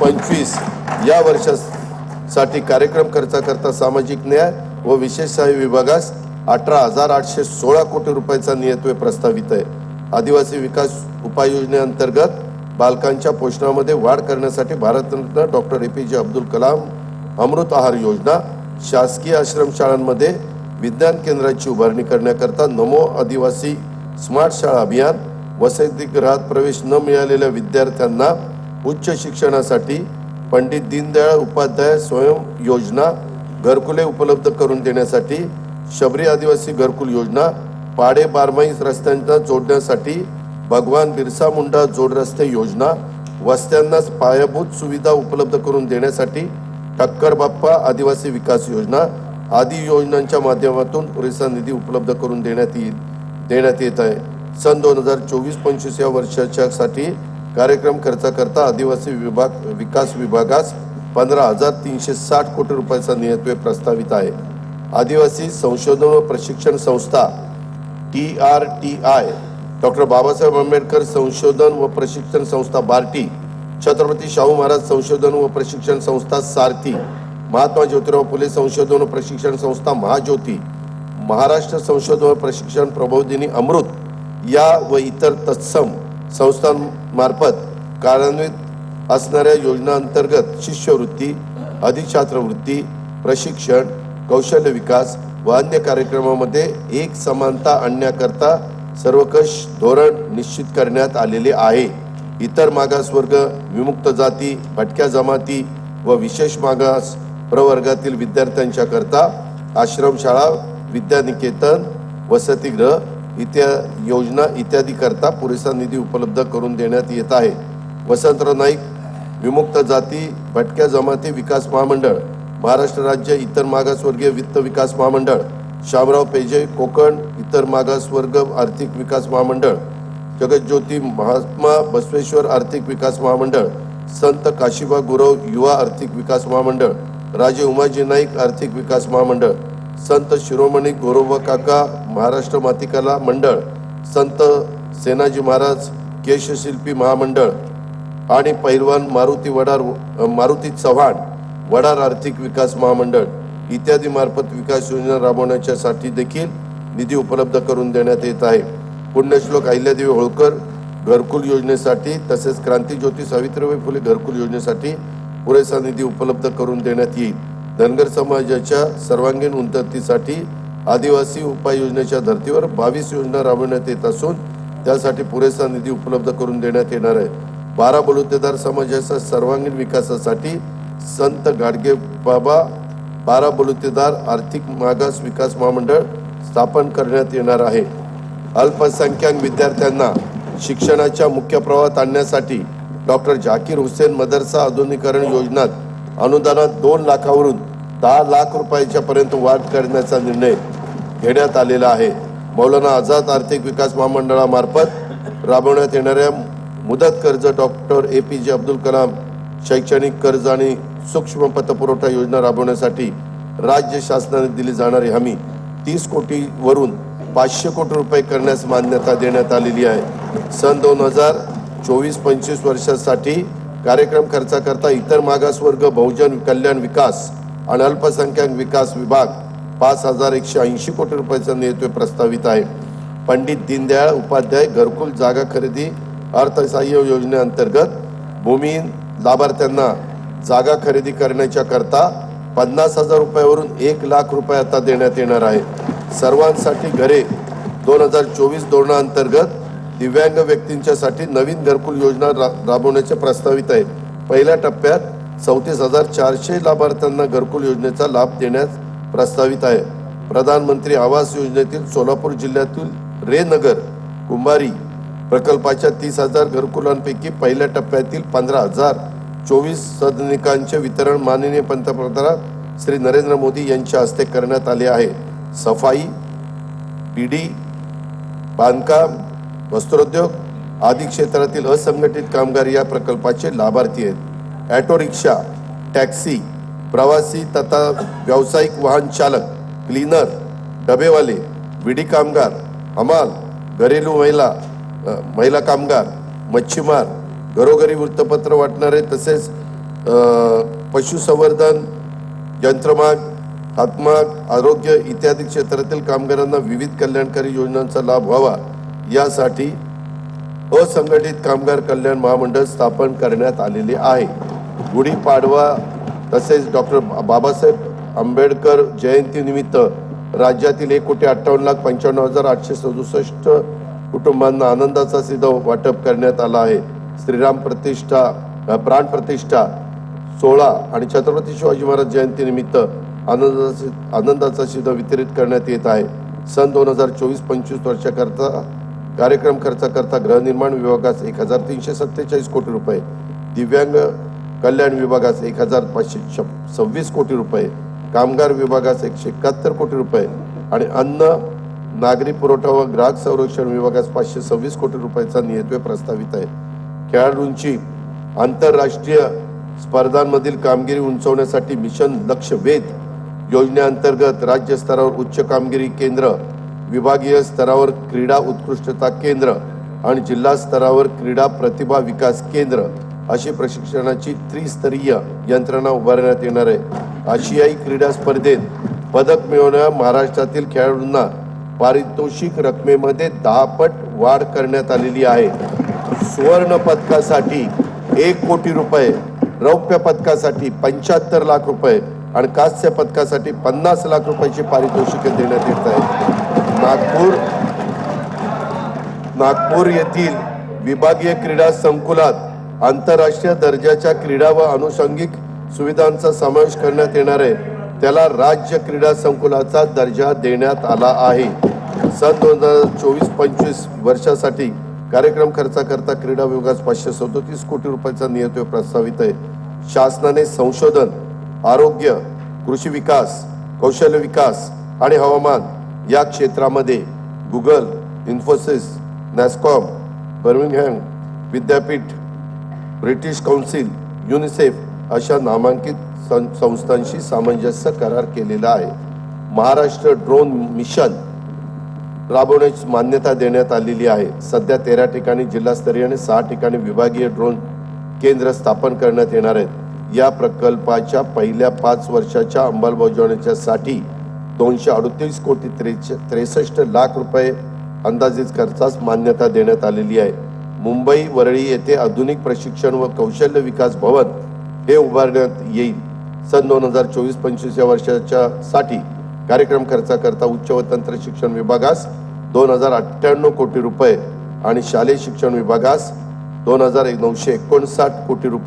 पंचवीस या वर्षासाठी कार्यक्रम खर्चा करता सामाजिक न्याय व विशेष सहाय्य विभागास अठरा हजार आठशे सोळा कोटी रुपयाचा नियतव्य प्रस्तावित आहे. आदिवासी विकास उपाययोजनेअंतर्गत बालकांच्या पोषणामध्ये वाढ करण्यासाठी भारतरत्न डॉक्टर ए पी जे अब्दुल कलाम अमृत आहार योजना शासकीय आश्रमशाळांमध्ये विज्ञान केंद्राची उभारणी करण्याकरता नमो आदिवासी स्मार्ट शाळा अभियान वसतिगृहात प्रवेश न मिळालेल्या विद्यार्थ्यांना उच्च शिक्षणासाठी पंडित दीनदयाळ उपाध्याय स्वयं योजना घरकुले उपलब्ध करून देण्यासाठी शबरी आदिवासी घरकुल योजना पाडे बारमाई रस्त्यांना जोडण्यासाठी भगवान बिरसा मुंडा जोड रस्ते योजना वस्त्यांना पायाभूत सुविधा उपलब्ध करून देण्यासाठी टक्कर बाप्पा आदिवासी विकास योजना आदी योजनांच्या माध्यमातून पुरेसा निधी उपलब्ध करून देण्यात येईल देण्यात येत आहे. सन दोन हजार चोवीस पंचवीस या वर्षाच्या साठी कार्यक्रम खर्चाकरता आदिवासी विभाग विकास विभागास पंधरा हजार तीनशे साठ कोटी रुपयाचा नियतव्य प्रस्तावित आहे. आदिवासी संशोधन व प्रशिक्षण संस्था T R T I doctor Babasaheb Ambedkar संशोधन व प्रशिक्षण संस्था बार्टी छत्रपती शाहू महाराज संशोधन व प्रशिक्षण संस्था सारथी महात्मा ज्योतिराव फुले संशोधन व प्रशिक्षण संस्था महाज्योती महाराष्ट्र संशोधन व प्रशिक्षण प्रबोधिनी अमृत या व इतर तत्सम संस्थांमार्फत कार्यान्वित असणाऱ्या योजनांतर्गत शिष्यवृत्ती अधिछात्रवृत्ती प्रशिक्षण कौशल्य विकास व अन्य कार्यक्रमामध्ये एक समानता आणण्याकरता सर्वकष धोरण निश्चित करण्यात आलेले आहे. इतर मागासवर्ग विमुक्त जाती भटक्या जमाती व विशेष मागास प्रवर्गातील विद्यार्थ्यांच्या करता आश्रमशाळा विद्यानिकेतन वसतिगृह इत्या योजना इत्यादी करता पुरेसा निधी उपलब्ध करून देण्यात येत आहे. वसंतराव नाईक विमुक्त जाती भटक्या जमाती विकास महामंडळ महाराष्ट्र राज्य इतर मागासवर्गीय वित्त विकास महामंडळ शामराव पेजे कोकण इतर मागासवर्ग आर्थिक विकास महामंडळ जगज्योती महात्मा बसवेश्वर आर्थिक विकास महामंडळ संत काशीबा गुरव युवा आर्थिक विकास महामंडळ राजे उमाजी नाईक आर्थिक विकास महामंडळ संत शिरोमणी गोरोबा काका महाराष्ट्र मातिकला मंडळ संत सेनाजी महाराज केशशिल्पी महामंडळ आणि पैलवान मारुती वडार मारुती चव्हाण वडार आर्थिक विकास महामंडळ इत्यादी मार्फत विकास योजना राबवण्याच्यासाठी देखील निधी उपलब्ध करून देण्यात येत आहे. पुण्यश्लोक अहिल्यादेवी होळकर घरकुल योजनेसाठी तसेच क्रांतीज्योती सावित्रीबाई फुले घरकुल योजनेसाठी पुरेसा निधी उपलब्ध करून देण्यात येईल. धनगर समाजाच्या सर्वांगीण उन्नतीसाठी आदिवासी उपाययोजनेच्या धर्तीवर बावीस योजना राबवण्यात येत असून त्यासाठी पुरेसा निधी उपलब्ध करून देण्यात येणार आहे. बारा बलुतेदार समाजाच्या सर्वांगीण विकासासाठी संत गाडगे बाबा बारा बलुतेदार आर्थिक मागास विकास महामंडळ स्थापन करण्यात येणार आहे. अल्पसंख्याक विद्यार्थ्यांना शिक्षणाच्या मुख्य प्रवाहात आणण्यासाठी डॉक्टर झाकीर हुसेन मदरसा आधुनिकरण योजनात अनुदानात दोन लाखावरून दहा लाख रुपयाच्या पर्यंत वाढ करण्याचा निर्णय घेण्यात आलेला आहे. मौलाना आझाद आर्थिक विकास महामंडळामार्फत राबवण्यात येणाऱ्या मुदत कर्ज डॉक्टर ए पी जे अब्दुल कलाम शैक्षणिक कर्ज आणि सूक्ष्म पतपुरवठा योजना राबवण्यासाठी राज्य शासनाने दिली जाणारी हमी तीस कोटीवरून पाचशे कोटी रुपये करण्यास मान्यता देण्यात आलेली आहे. सन दोन हजार चोवीस पंचवीस वर्षासाठी कार्यक्रम खर्चाकरता इतर मागासवर्ग बहुजन कल्याण विकास आणि अल्पसंख्याक विकास विभाग पाच हजार एकशे ऐंशी कोटी रुपयाचा नेतृत्व प्रस्तावित आहे. पंडित दीनदयाळ उपाध्याय घरकुल जागा खरेदी अर्थसहाय्य योजनेअंतर्गत भूमिहीन लाभार्थ्यांना जागा खरेदी करण्याच्या करता पन्नास हजार रुपयावरून एक लाख रुपये आता देण्यात येणार आहे. सर्वांसाठी घरे दोन हजार चोवीस धोरणाअंतर्गत दिव्यांग व्यक्तींच्यासाठी नवीन घरकुल योजना रा राबवण्याचे प्रस्तावित आहे. पहिल्या टप्प्यात चौतीस हजार चारशे लाभार्थ्यांना घरकुल योजनेचा लाभ देण्यास प्रस्तावित आहे. प्रधानमंत्री आवास योजनेतील सोलापूर जिल्ह्यातील रेनगर कुंभारी प्रकल्पाच्या तीस हजार घरकुलांपैकी पहिल्या टप्प्यातील पंधरा हजार चोवीस सदनिकांचे वितरण माननीय पंतप्रधान श्री नरेंद्र मोदी यांच्या हस्ते करण्यात आले आहे. सफाई पिढी बांधकाम वस्त्रोद्योग आदी क्षेत्रातील असंघटित कामगार या प्रकल्पाचे लाभार्थी आहेत. ॲटो रिक्षा टॅक्सी प्रवासी तथा व्यावसायिक वाहन चालक क्लीनर डबेवाले विडी कामगार हमाल घरेलू महिला महिला कामगार मच्छीमार घरोघरी वृत्तपत्र वाटणारे तसेच पशुसंवर्धन यंत्रमाग हातमाग आरोग्य इत्यादी क्षेत्रातील कामगारांना विविध कल्याणकारी योजनांचा लाभ व्हावा. यासाठी असंघटित कामगार कल्याण महामंडळ स्थापन करण्यात आलेले आहे. गुढीपाडवा तसेच डॉक्टर बाबासाहेब आंबेडकर जयंतीनिमित्त राज्यातील एक कोटी अठ्ठावन्न लाख पंच्याण्णव हजार आठशे सदुसष्ट कुटुंबांना आनंदाचा सिद्ध वाटप करण्यात आला आहे. श्रीराम प्रतिष्ठा प्राण प्रतिष्ठा सोळा आणि छत्रपती शिवाजी महाराज जयंतीनिमित्त आनंदाचा आनंदाचा शिधा वितरित करण्यात येत आहे. सन दोन हजार चोवीस पंचवीस वर्षाकरता कार्यक्रम खर्चाकरता गृहनिर्माण विभागास एक हजार तीनशे सत्तेचाळीस कोटी रुपये दिव्यांग कल्याण विभागास एक हजार पाचशे छ सव्वीस कोटी रुपये कामगार विभागास एकशे एकाहत्तर कोटी रुपये आणि अन्न नागरी पुरवठा व ग्राहक संरक्षण विभागास पाचशे सव्वीस कोटी रुपयाचा नियत्वे प्रस्तावित आहे. खेळाडूंची आंतरराष्ट्रीय स्पर्धांमधील कामगिरी उंचवण्यासाठी मिशन लक्ष वेध योजनेअंतर्गत राज्य स्तरावर उच्च कामगिरी केंद्र विभागीय स्तरावर क्रीडा उत्कृष्टता केंद्र आणि जिल्हा स्तरावर क्रीडा प्रतिभा विकास केंद्र अशी प्रशिक्षणाची त्रिस्तरीय यंत्रणा उभारण्यात येणार आहे. आशियाई क्रीडा स्पर्धेत पदक मिळवणाऱ्या महाराष्ट्रातील खेळाडूंना पारितोषिक रकमेमध्ये दहा पट वाढ करण्यात आलेली आहे. सुवर्ण पदकासाठी एक कोटी रुपये रौप्य पदकासाठी पंच्याहत्तर लाख रुपये आणि कांस्य पदकासाठी पन्नास लाख रुपयाची पारितोषिके देण्यात येत आहे नागपूर नागपूर येथील विभागीय क्रीडा संकुलात आंतरराष्ट्रीय दर्जाच्या क्रीडा व अनुषंगिक सुविधांचा समावेश करण्यात येणार आहे. त्याला राज्य क्रीडा संकुलाचा दर्जा देण्यात आला आहे. सन दोन हजार चोवीस पंचवीस वर्षासाठी कार्यक्रम खर्चाकरता क्रीडा विभागास पाचशे सदोतीस कोटी रुपयाचा नियतव्य प्रस्तावित आहे. शासनाने संशोधन आरोग्य कृषी विकास कौशल्य विकास आणि हवामान या क्षेत्रामध्ये गुगल इन्फोसिस नॅस्कॉम बर्मिंगहॅम विद्यापीठ ब्रिटिश कौन्सिल युनिसेफ अशा नामांकित सं- संस्थांशी सामंजस्य करार केलेला आहे. महाराष्ट्र ड्रोन मिशन राबवण्याची मान्यता देण्यात आलेली आहे. सध्या तेरा ठिकाणी जिल्हास्तरीय आणि सहा ठिकाणी विभागीय ड्रोन केंद्र स्थापन करण्यात येणार आहेत. या प्रकल्पाच्या पहिल्या पाच वर्षाच्या अंमलबजावणीच्या साठी दोनशे अडतीस कोटी त्रेच त्रेसष्ट लाख रुपये अंदाजित खर्चास मान्यता देण्यात आलेली आहे. मुंबई वरळी येथे आधुनिक प्रशिक्षण व कौशल्य विकास भवन हे उभारण्यात येईल. सन दोन हजार चोवीस पंचवीस या वर्षाच्या साठी कार्यक्रम खर्चाकरता उच्च व तंत्र शिक्षण विभागास दोन हजार अठ्ठ्याण्णव कोटी रुपये आणि शालेय शिक्षण विभागास दोन हजार नऊशे एकोणसाठ कोटी रुपये